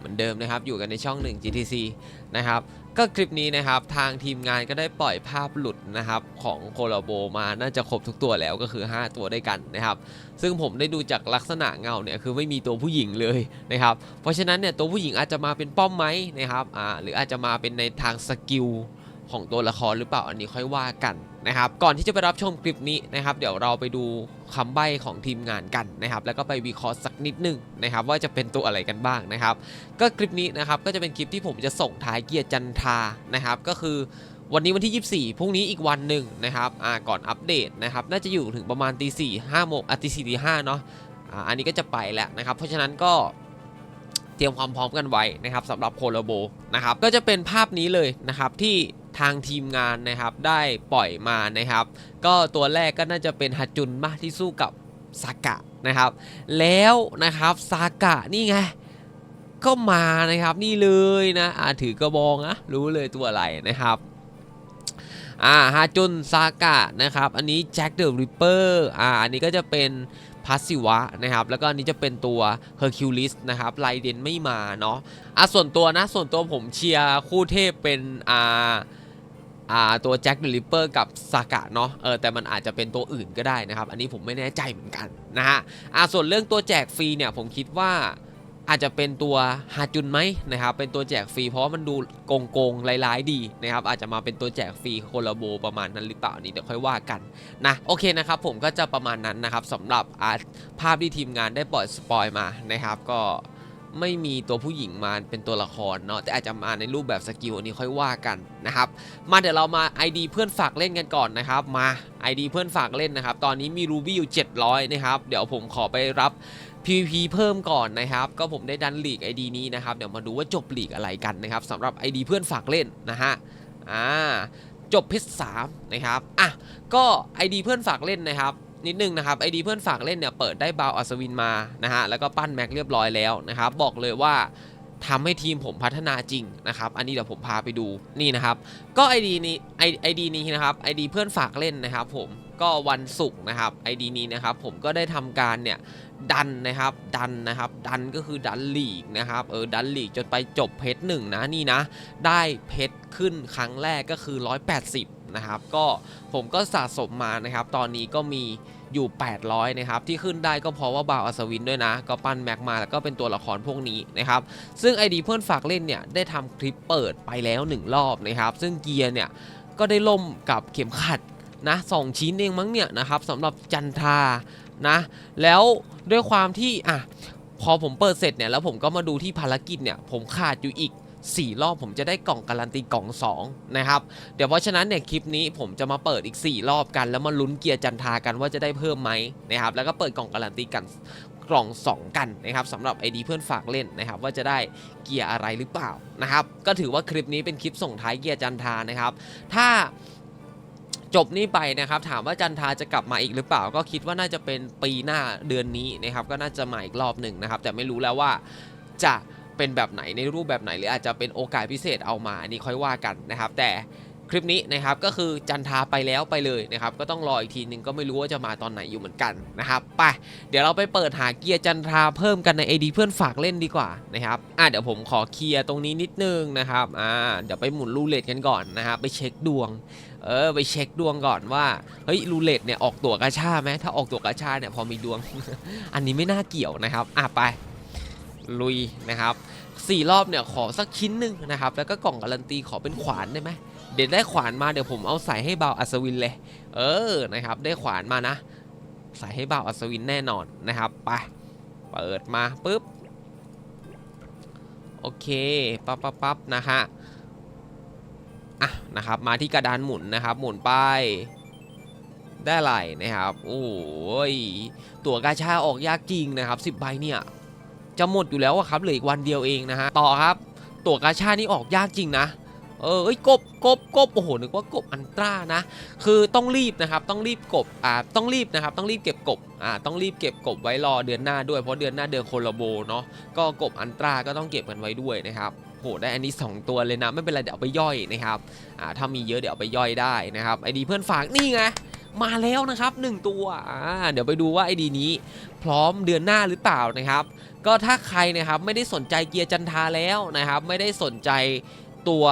เหมือนเดิมนะครับ อยู่กันในช่อง 1 GTC นะครับก็คลิปนี้นะครับทางทีมงานก็ได้ปล่อยภาพหลุดนะครับของโคลาโบมาน่าจะครบทุกตัวแล้วก็คือ 5 ตัวด้วยกันนะครับ ซึ่งผมได้ดูจากลักษณะเงาเนี่ยคือไม่มีตัวผู้หญิงเลยนะครับ เพราะฉะนั้นเนี่ยตัวผู้หญิงอาจจะมาเป็นป้อมไหมนะครับอ่าหรืออาจจะมาเป็นในทางสกิลของตัวละครหรือเปล่าอันนี้ค่อยว่ากัน นะครับก่อนที่จะไปรับชมคลิปนี้นะครับ เดี๋ยวเราไปดูคำใบ้ของทีมงานกันนะครับ แล้วก็ไปวิเคราะห์สักนิดหนึงนะครับ ว่าจะเป็นตัวอะไรกันบ้างนะครับ ก็คลิปนี้นะครับก็จะเป็นคลิปที่ผมจะส่งท้ายเกียร์จันทานะครับ ก็คือวันนี้วันที่ 24 พรุ่งนี้อีกวันหนึ่งนะครับอ่าก่อนอัปเดตนะครับ น่าจะอยู่ถึงประมาณตีสี่ห้าโมงอะตีสี่ตีห้าเนาะอ่าอันนี้ก็จะไปแล้วนะครับ เพราะฉะนั้นก็เตรียมความพร้อมกันไว้นะครับสำหรับโคโลโบนะครับก็จะเป็นภาพนี้เลยนะครับที่ ทางทีมงานนะครับได้ปล่อยมานะครับ ก็ตัวแรกก็น่าจะเป็นฮัจุนมากที่สู้กับซากะนะครับ แล้วนะครับซากะนี่ไงก็มานะครับนี่เลยนะอาถือกระบองนะรู้เลยตัวอะไรนะครับอ่าฮาจุนซากะนะครับ อันนี้แจ็คเดอะริปเปอร์อ่าอันนี้ก็จะเป็นพัสสิวะนะครับ แล้วก็อันนี้จะเป็นตัวเฮอร์คิวลิสนะครับไลเดนไม่มาเนาะอะส่วนตัวนะ ส่วนตัวผมเชียร์คู่เทพเป็นอ่าอ่า ตัวแจ็คเดอะริปเปอร์กับซากะเนาะเออแต่มันอาจจะเป็นตัวอื่นก็ได้นะครับ อันนี้ผมไม่แน่ใจเหมือนกันนะฮะอ่าส่วนเรื่องตัวแจกฟรีเนี่ยผมคิดว่าอาจจะเป็นตัวฮาจุนไหมนะครับเป็นตัวแจกฟรีเพราะมันดูโกงโกงๆร้ายๆดีนะครับอาจจะมาเป็นตัวแจกฟรีโคลาโบประมาณนั้นหรือเปล่านี่เดี๋ยวค่อยว่ากันนะโอเคนะครับผมก็จะประมาณนั้นนะครับสำหรับภาพที่ทีมงานได้ปล่อยสปอยมานะครับก็ ไม่มีตัวผู้หญิงมาเป็นตัวละครเนาะแต่อาจจะมาในรูปแบบสกิลอันนี้ค่อยว่ากันนะครับ มาเดี๋ยวเรามา ID เพื่อนฝากเล่นกันก่อนนะครับมา ID เพื่อนฝากเล่นนะครับ ตอนนี้มีรูบี้อยู่ 700 นะครับ เดี๋ยวผมขอไปรับ PVP เพิ่มก่อนนะครับ ก็ผมได้ดันลีก ID นี้นะครับ เดี๋ยวมาดูว่าจบลีกอะไรกันนะครับสำหรับ ID เพื่อนฝากเล่นนะฮะอ่าจบเพชรสามนะครับอะก็ ID เพื่อนฝากเล่นนะครับ นิดนึงนะครับ ID เพื่อนฝากเล่นเนี่ยเปิดได้บาวอัศวินมานะฮะแล้วก็ปั้นแม็กเรียบร้อยแล้วนะครับบอกเลยว่าทำให้ทีมผมพัฒนาจริงนะครับ อันนี้เดี๋ยวผมพาไปดูนี่นะครับ ก็ ID นี้ ID นี้นะครับ ID เพื่อนฝากเล่นนะครับ ผมก็วันศุกร์นะครับ ID นี้นะครับ ผมก็ได้ทำการเนี่ยดันนะครับดันนะครับดันก็คือดันลีกนะครับเออดันลีกจนไปจบเพชรหนึ่งนะนี่นะ ได้เพชรขึ้นครั้งแรกก็คือ 180 นะครับ ก็ผมก็สะสมมานะครับ ตอนนี้ก็มีอยู่ 800 นะครับ ที่ขึ้นได้ก็เพราะว่าบ่าวอัศวินด้วยนะ ก็ปั้นแม็กมาแล้วก็เป็นตัวละครพวกนี้นะครับ ซึ่ง ID เพื่อนฝากเล่นเนี่ยได้ทำคลิปเปิดไปแล้ว 1 รอบนะครับ ซึ่งเกียร์เนี่ยก็ได้ล่มกับเข็มขัดนะสองชิ้นเองมั้งเนี่ยนะครับสำหรับจันทานะ แล้วด้วยความที่อะพอผมเปิดเสร็จเนี่ยแล้วผมก็มาดูที่ภารกิจเนี่ยผมขาดอยู่อีก 4 รอบผมจะได้กล่องการันตีกล่อง 2 นะครับ เดี๋ยวเพราะฉะนั้นเนี่ยคลิปนี้ผมจะมาเปิดอีก 4 รอบกัน แล้วมาลุ้นเกียร์จันทากันว่าจะได้เพิ่มไหมนะครับแล้วก็เปิดกล่องการันตีกันกล่อง 2 กันนะครับสำหรับ ID เพื่อนฝากเล่นนะครับ ว่าจะได้เกียร์อะไรหรือเปล่านะครับ ก็ถือว่าคลิปนี้เป็นคลิปส่งท้ายเกียร์จันทานะครับ ถ้าจบนี้ไปนะครับถามว่าจันทาจะกลับมาอีกหรือเปล่า ก็คิดว่าน่าจะเป็นปีหน้าเดือนนี้นะครับ ก็น่าจะมาอีกรอบหนึ่งนะครับ แต่ไม่รู้แล้วว่าจะ เป็นแบบไหนในรูปแบบไหน หรืออาจจะเป็นโอกาสพิเศษเอามาอันนี้ค่อยว่ากันนะครับ แต่คลิปนี้นะครับก็คือจันทาไปแล้วไปเลยนะครับก็ต้องรออีกทีนึงก็ไม่รู้ว่าจะมาตอนไหนอยู่เหมือนกันนะครับไปเดี๋ยวเราไปเปิดหาเกียร์จันทาเพิ่มกันใน AD เพื่อนฝากเล่นดีกว่านะครับอะเดี๋ยวผมขอเคลียร์ตรงนี้นิดนึงนะครับอ่าเดี๋ยวไปหมุนรูเล็ตกันก่อนนะครับไปเช็คดวงเออไปเช็คดวงก่อนว่าเฮ้ยรูเล็ตเนี่ยออกตัวกาชาไหมถ้าออกตัวกาชาเนี่ยพอมีดวง อันนี้ไม่น่าเกี่ยวนะครับอะไป ลุยนะครับสี่รอบเนี่ยขอสักชิ้นหนึ่งนะครับแล้วก็กล่องการันตีขอเป็นขวานได้ไหมเดี๋ยวได้ขวานมาเดี๋ยวผมเอาใส่ให้เบาอัศวินเลย เออนะครับ ได้ขวานมานะ ใส่ให้เบาอัศวินแน่นอนนะครับไปเปิดมาปุ๊บโอเคปั๊บปั๊บปั๊บนะฮะอะนะครับมาที่กระดานหมุนนะครับ หมุนไปได้อะไรนะครับ โอ้ย ตั๋วกาชาออกยากจริงนะครับ 10 ใบเนี่ย จะหมดอยู่แล้วอะครับเหลืออีกวันเดียวเองนะฮะต่อครับ ตั๋วกาชานี่ออกยากจริงนะเออเอ้ยกบกบกบโอ้โหนึกว่ากบอันตรานะ คือต้องรีบนะครับต้องรีบกบอ่าต้องรีบนะครับต้องรีบเก็บกบอ่าต้องรีบเก็บกบไว้รอเดือนหน้าด้วยเพราะเดือนหน้าเดือนโคลโบเนาะก็กบอันตราก็ต้องเก็บกันไว้ด้วยนะครับโหได้อันนี้ 2 ตัวเลยนะไม่เป็นไรเดี๋ยวเอาไปย่อยนะครับอ่าถ้ามีเยอะเดี๋ยวเอาไปย่อยได้นะครับไอดีเพื่อนฝากนี่ไง มาแล้วนะครับหนึ่งตัวอ่าเดี๋ยวไปดูว่าไอดีนี้ พร้อมเดือนหน้าหรือเปล่านะครับ ก็ถ้าใครนะครับไม่ได้สนใจเกียร์จันทาแล้วนะครับ ไม่ได้สนใจตัว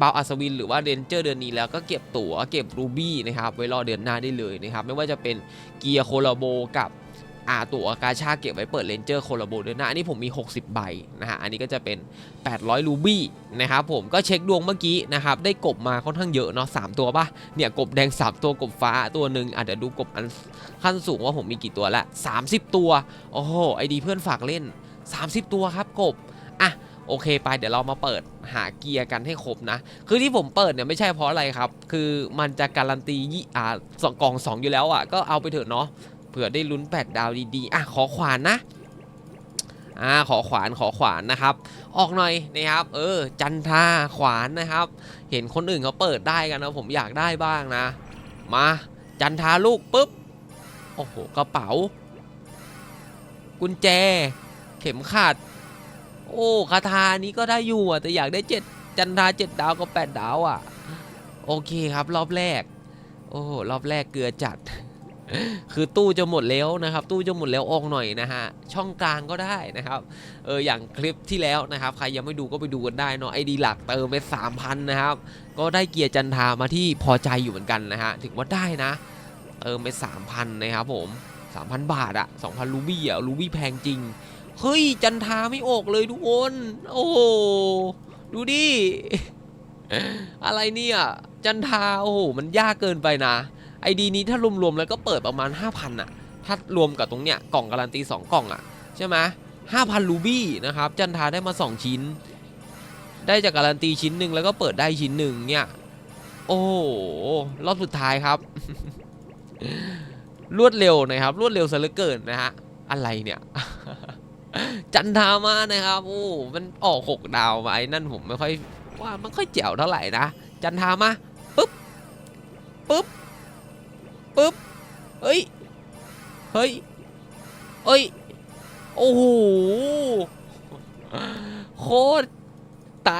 บาวอัศวินหรือว่าเรนเจอร์เดือนนี้แล้วก็เก็บตั๋วเก็บรูบี้นะครับไว้รอเดือนหน้าได้เลยนะครับ ไม่ว่าจะเป็นเกียร์โคลาโบกับ อาตัวกาชาเก็บไว้เปิดเรนเจอร์โคลาโบเดือนน้าอันนี้ผมมี 60 ใบนะฮะ อันนี้ก็จะเป็น 800 รูบี้นะครับผม ก็เช็คดวงเมื่อกี้นะครับ ได้กบมาค่อนข้างเยอะเนาะสามตัวป่ะ เนี่ยกบแดง 3 ตัวกบฟ้าตัวหนึ่งอะเดี๋ยวดูกบอันขั้นสูงว่าผมมีกี่ตัวละ 30 ตัว โอ้โห ไอดีเพื่อนฝากเล่น 30 ตัวครับกบ อะโอเคไปเดี๋ยวเรามาเปิดหาเกียร์กันให้ครบนะ คือที่ผมเปิดเนี่ยไม่ใช่เพราะอะไรครับ คือมันจะการันตียี่อ่าสองกล่อง2 อยู่แล้วอะก็เอาไปเถอะเนาะ เผื่อได้ลุ้น8ดาวดีๆ อะ ขอขวานนะ อ่า ขอขวาน ขอขวานนะครับ ออกหน่อยนะครับ เออ จันทาขวานนะครับ เห็นคนอื่นเขาเปิดได้กันนะ ผมอยากได้บ้างนะ มา จันทาลูกปุ๊บ โอ้โห กระเป๋า กุญแจ เข็มขัด โอ้คาถานี้ก็ได้อยู่อะ แต่อยากได้เจ็ดจันทราเจ็ดดาวกับแปดดาวอะ โอเคครับ รอบแรก โอ้ รอบแรกเกลือจัด คือตู้จะหมดแล้วนะครับ ตู้จะหมดแล้วออกหน่อยนะฮะช่องกลางก็ได้นะครับเอออย่างคลิปที่แล้วนะครับ ใครยังไม่ดูก็ไปดูกันได้เนาะไอดีหลักเติมไปสามพันนะครับ ก็ได้เกียร์จันทามาที่พอใจอยู่เหมือนกันนะฮะถือว่าได้นะ เติมไปสามพันนะครับผมสามพันบาทอะสองพันรูบี้อะรูบี้แพงจริงเฮ้ยจันทาไม่ออกเลยทุกคนโอ้ดูดิอะไรเนี่ย จันทาโอ้โหมันยากเกินไปนะ ไอดีนี้ถ้ารวมๆแล้วก็เปิดประมาณ 5,000อะถ้ารวมกับตรงเนี้ยกล่องการันตี 2 กล่องอะ ใช่ไหม5,000รูบี้นะครับ จันทาได้มา 2 ชิ้น ได้จากการันตีชิ้นหนึ่งแล้วก็เปิดได้ชิ้นหนึ่งเนี่ย โอ้รอบสุดท้ายครับ รวดเร็วนะครับ รวดเร็วซะเหลือเกินนะฮะ อะไรเนี่ย จันทามานะครับ โอ้ มันออกหกดาวมาไอ้นั่นผมไม่ค่อยว่ามันค่อยแจ๋วเท่าไหร่นะ จันทามาปุ๊บปุ๊บ ปุ๊บเฮ้ยเฮ้ยเฮ้ยโอ้โหโคตรไต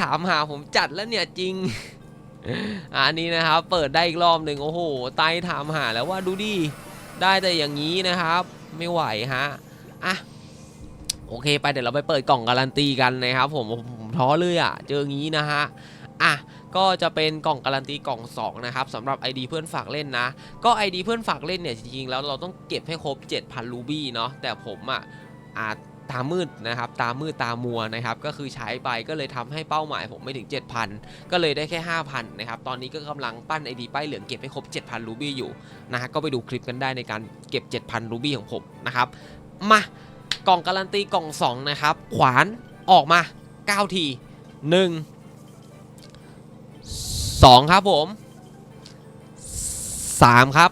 ถามหาผมจัดแล้วเนี่ยจริง อันนี้นะครับ เปิดได้อีกรอบหนึ่งโอ้โหไตถามหาแล้วว่าดูดิได้แต่อย่างนี้นะครับ ไม่ไหวฮะอะโอเค ไปเดี๋ยวเราไปเปิดกล่องการันตีกันนะครับผมผมท้อเลยอะ่ะ เจออย่างนี้นะฮะอะ ก็จะเป็นกล่องการันตีกล่อง2นะครับสำหรับ ID เพื่อนฝากเล่นนะ ก็ ID เพื่อนฝากเล่นเนี่ยจริงๆแล้วเราต้องเก็บให้ครบ 7,000รูบี้เนาะแต่ผมอะ่ะอาจตามืดนะครับตามืดตามัวนะครับก็คือใช้ไปก็เลยทำให้เป้าหมายผมไม่ถึง 7,000 ก็เลยได้แค่ 5,000นะครับตอนนี้ก็กำลังปั้น ID ป้ายเหลืองเก็บให้ครบ 7,000รูบี้อยู่นะฮะก็ไปดูคลิปกันได้ในการเก็บ 7,000รูบี้ของผมนะครับมากล่องการันตีกล่อง 2 นะครับ ขวานออกมา 9 ที 1 2 ครับผม 3 ครับ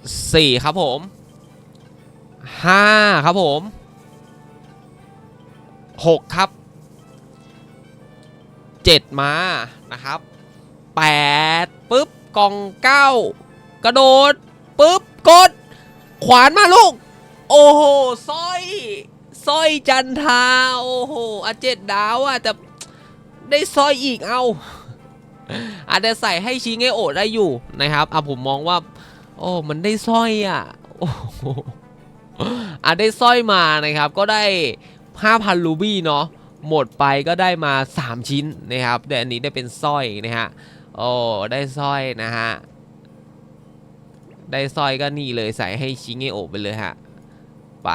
4 ครับผม 5 ครับผม 6 ครับ 7 มานะครับ 8ปุ๊บกอง 9 กระโดดปุ๊บกด ขวานมาลูก โอ้โหสร้อยสร้อยจันทา โอ้โหอาเจ็ดดาวอะแต่ ได้สร้อยอีกเอาอาจจะใส่ให้ชิงให้โอได้อยู่นะครับอะผมมองว่า โอ้มันได้สร้อยอะโอ้โหอะได้สร้อยมานะครับ ก็ได้ 5,000 รูบี้เนาะหมดไปก็ได้มา 3 ชิ้นนะครับแต่อันนี้ได้เป็นสร้อยนะฮะโอ้ได้สร้อยนะฮะได้สร้อยก็นี่เลยใส่ให้ชิงเงโอไปเลยฮะไป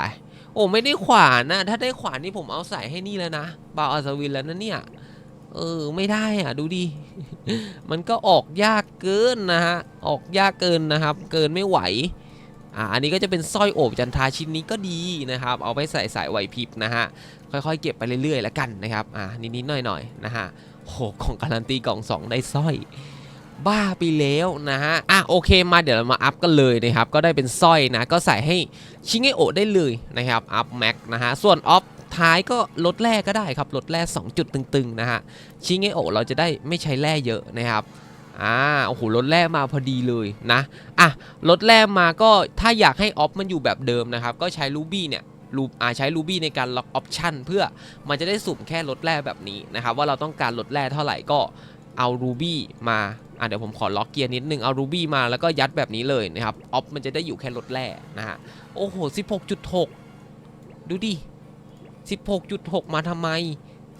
โอ้ไม่ได้ขวานนะถ้าได้ขวานนี่ผมเอาใส่ให้นี่แล้วนะบาอัศวินแล้วนะเนี่ย เออไม่ได้อะดูดิ มันก็ออกยากเกินนะฮะ ออกยากเกินนะครับ เกินไม่ไหว อ่าอันนี้ก็จะเป็นสร้อยโอบจันทราชิ้นนี้ก็ดีนะครับ เอาไปใส่สายไหวพริบนะฮะ ค่อยๆ เก็บไปเรื่อยๆแล้วกันนะครับ อ่านิดๆหน่อยๆนะฮะโหกล่องการันตีกล่อง 2 ได้สร้อยบ้าไปแล้วนะฮะ อะโอเคมาเดี๋ยวเรามาอัพกันเลยนะครับ ก็ได้เป็นสร้อยนะ ก็ใส่ให้ชิงเงโอได้เลยนะครับ อัพแม็กนะฮะ ส่วนออฟ ท้ายก็ลดแร่ก็ได้ครับลดแร่2จุดตึงๆนะฮะชิงเงโอเราจะได้ไม่ใช้แร่เยอะนะครับอ่าโอ้โหลดแร่มาพอดีเลยนะอะลดแร่มาก็ถ้าอยากให้ออฟมันอยู่แบบเดิมนะครับก็ใช้รูบี้เนี่ยรูอ่าใช้รูบี้ในการล็อกออปชันเพื่อมันจะได้สุ่มแค่ลดแร่แบบนี้นะครับว่าเราต้องการลดแร่เท่าไหร่ก็เอารูบี้มาอะเดี๋ยวผมขอล็อกเกียร์นิดนึงเอารูบี้มาแล้วก็ยัดแบบนี้เลยนะครับออฟมันจะได้อยู่แค่ลดแร่นะฮะโอ้โห16.6 ดูดิ 16.6 มาทำไม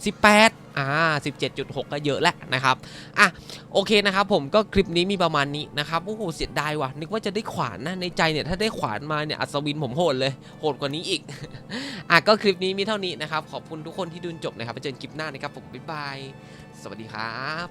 18 อ่า 17.6 ก็เยอะแล้วนะครับ อะ โอเคนะครับผมก็คลิปนี้มีประมาณนี้นะครับ โอ้โห เสียดายว่ะ นึกว่าจะได้ขวานนะ ในใจเนี่ย ถ้าได้ขวานมาเนี่ย อัศวินผมโหดเลย โหดกว่านี้อีก อะ ก็คลิปนี้มีเท่านี้นะครับ ขอบคุณทุกคนที่ดูจนจบนะครับไปเจอกันคลิปหน้านะครับผมบ๊ายบาย สวัสดีครับ